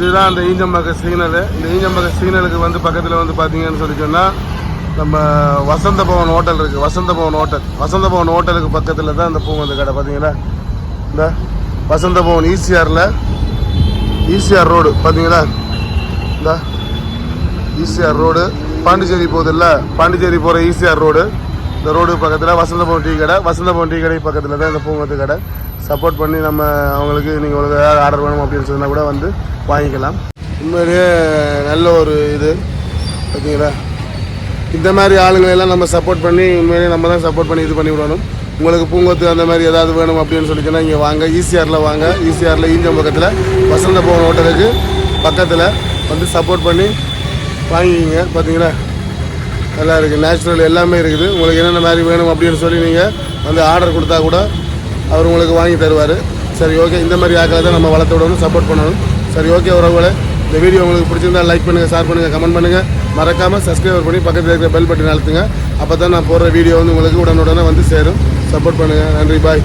இதுதான் அந்த ஈஞ்சம்பாக்கம் சிக்னலு இந்த ஈஞ்சம்பாக்கம் சிக்னலுக்கு வந்து பக்கத்தில் வந்து பார்த்தீங்கன்னு சொல்லி சொன்னால் நம்ம வசந்த பவன் ஹோட்டல் இருக்குது வசந்த பவன் ஹோட்டல் வசந்த பவன் ஹோட்டலுக்கு பக்கத்தில் தான் இந்த பூங்கொத்து கடை. பார்த்தீங்களா இந்த வசந்த பவன் ஈசிஆரில் ஈசிஆர் ரோடு. பார்த்தீங்களா இந்த ஈசிஆர் ரோடு. பாண்டிச்சேரி போகுதுல்ல? பாண்டிச்சேரி போகிற ஈசிஆர் ரோடு. இந்த ரோடு பக்கத்தில் வசந்தபவன் டீ கடை. வசந்தபவன் டீ கடை பக்கத்தில் தான் இந்த பூங்கொத்து கடை. சப்போர்ட் பண்ணி நம்ம அவங்களுக்கு நீங்கள் உங்களுக்கு ஏதாவது ஆர்டர் வேணும் அப்படின்னு சொன்னால் கூட வந்து வாங்கிக்கலாம். உண்மையிலேயே நல்ல ஒரு இது. பார்த்தீங்களா இந்த மாதிரி ஆளுங்களை எல்லாம் நம்ம சப்போர்ட் பண்ணி உண்மையிலேயே நம்ம தான் சப்போர்ட் பண்ணி இது பண்ணி விடணும். உங்களுக்கு பூங்கொத்து அந்த மாதிரி ஏதாவது வேணும் அப்படின்னு சொல்லி சொன்னால் இங்கே வாங்க. ஈசிஆரில் வாங்க. ஈசிஆரில் ஈஞ்சம் பக்கத்தில் வசந்த போன ஹோட்டலுக்கு பக்கத்தில் வந்து சப்போர்ட் பண்ணி வாங்கிக்கிங்க. பார்த்தீங்களா நல்லா இருக்குது நேச்சுரல் எல்லாமே இருக்குது. உங்களுக்கு என்னென்ன மாதிரி வேணும் அப்படின்னு சொல்லி நீங்கள் வந்து ஆர்டர் கொடுத்தா கூட அவர் உங்களுக்கு வாங்கி தருவார். சரி ஓகே இந்த மாதிரி ஆக்களை தான் நம்ம வளர்த்து விடணும் சப்போர்ட் பண்ணணும். சரி ஓகே உறவுகளை. இந்த வீடியோ உங்களுக்கு பிடிச்சிருந்தா லைக் பண்ணுங்கள் ஷேர் பண்ணுங்கள் கமெண்ட் பண்ணுங்கள் மறக்காமல் சப்ஸ்கிரைபர் பண்ணி பக்கத்தில் இருக்கிற பெல் பட்டன் அழுத்துங்க. அப்போ தான் நான் போடுற வீடியோ வந்து உங்களுக்கு உடனுடனே வந்து சேரும். சப்போர்ட் பண்ணுங்கள் நன்றி பாய்